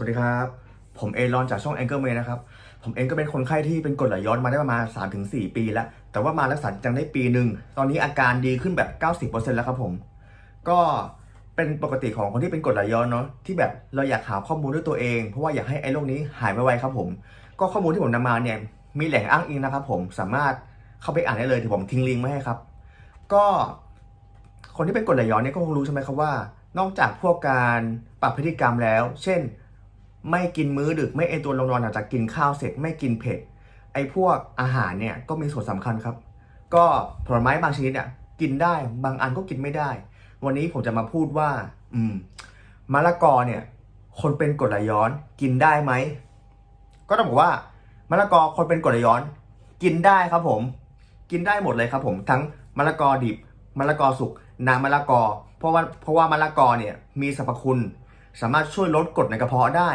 สวัสดีครับ ผมเอรอนจากช่อง a n g e r m a n นะครับ ผมเองก็เป็นคนไข้ที่เป็นกรดไหลย้อนมาได้ประมาณ 3-4 ปีแล้ว แต่ว่ามารักษาจังได้ปีหนึ่ง ตอนนี้อาการดีขึ้นแบบ 90%แล้วครับผม ก็เป็นปกติของคนที่เป็นกรดไหลย้อนเนาะที่แบบเราอยากหาข้อมูลด้วยตัวเอง เพราะว่าอยากให้ไอ้โรคนี้หายไวๆครับผม ก็ข้อมูลที่ผมนำมาเนี่ยมีแหล่งอ้างอิงนะครับผมสามารถเข้าไปอ่านได้เลยเดี๋ยวผมทิ้งลิงก์ไว้ให้ครับ ก็คนที่เป็นกรดไหลย้อนเนี่ยก็คงรู้ใช่ไหมครับว่า นอกจากพวกการปรับพฤติกรรมแล้ว เช่น ไม่กินมื้อดึกไม่เอตัวลงนอนหลังจากกินข้าวเสร็จไม่กินเผ็ด ไอ้พวกอาหารเนี่ยก็มีส่วนสำคัญครับ ก็ผลไม้บางชนิดเนี่ยกินได้บางอันก็กินไม่ได้ วันนี้ผมจะมาพูดว่า อืมมะละกอเนี่ย คนเป็นกรดไหลย้อนกินได้ไหมก็ต้องบอกว่ามะละกอคนเป็นกรดไหลย้อน กินได้ครับผม กินได้หมดเลยครับผมทั้งมะละกอดิบมะละกอสุกน้ำมะละกอ เพราะว่าเพราะว่ามะละกอเนี่ยมีสรรพคุณ สามารถช่วยลดกรดในกระเพาะได้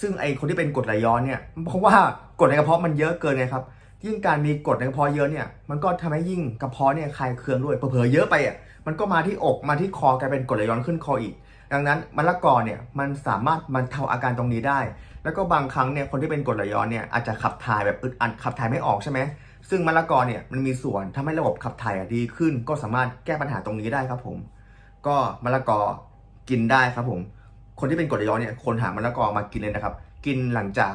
ซึ่งไอคนที่เป็นกรดไหลย้อนเนี่ยเพราะว่ากรดในกระเพาะมันเยอะเกินไงครับยิ่งการมีกรดในกระเพาะเยอะเนี่ยมันก็ทำให้ยิ่งกระเพาะเนี่ยคลายเคืองด้วยเผลอๆเยอะไปอะมันก็มาที่อกมาที่คอกลายเป็นกรดไหลย้อนขึ้นคออีก ดังนั้นมะละกอเนี่ยมันสามารถบรรเทาอาการตรงนี้ได้ แล้วก็บางครั้งเนี่ยคนที่เป็นกรดไหลย้อนเนี่ยอาจจะขับถ่ายแบบอึดอัดขับถ่ายไม่ออกใช่ไหมซึ่งมะละกอเนี่ยมันมีส่วนทำให้ระบบขับถ่ายดีขึ้น ก็สามารถแก้ปัญหาตรงนี้ได้ครับผม ก็มะละกอกินได้ครับผม คนที่เป็นกรดไหลย้อนเนี่ยคนหามะละกอมากินเลยนะครับ กินหลังจาก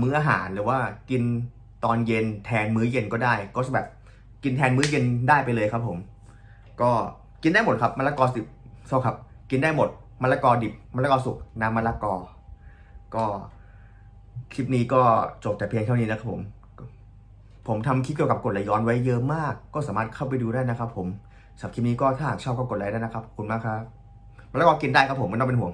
มื้ออาหารหรือว่ากินตอนเย็นแทนมื้อเย็นก็ได้ ก็แบบกินแทนมื้อเย็นได้ไปเลยครับผม ก็กินได้หมดครับมะละกอสิบโซครับ กินได้หมดมะละกอดิบมะละกอสุกน้ำมะละกอ ก็คลิปนี้ก็จบแต่เพียงเท่านี้นะครับผม ผมทำคลิปเกี่ยวกับกรดไหลย้อนไว้เยอะมาก ก็สามารถเข้าไปดูได้นะครับผมสำหรับคลิปนี้ก็ถ้าหากชอบก็กดไลค์ได้นะครับขอบคุณมากครับมะละกอกินได้ครับผมไม่ต้องเป็นห่วง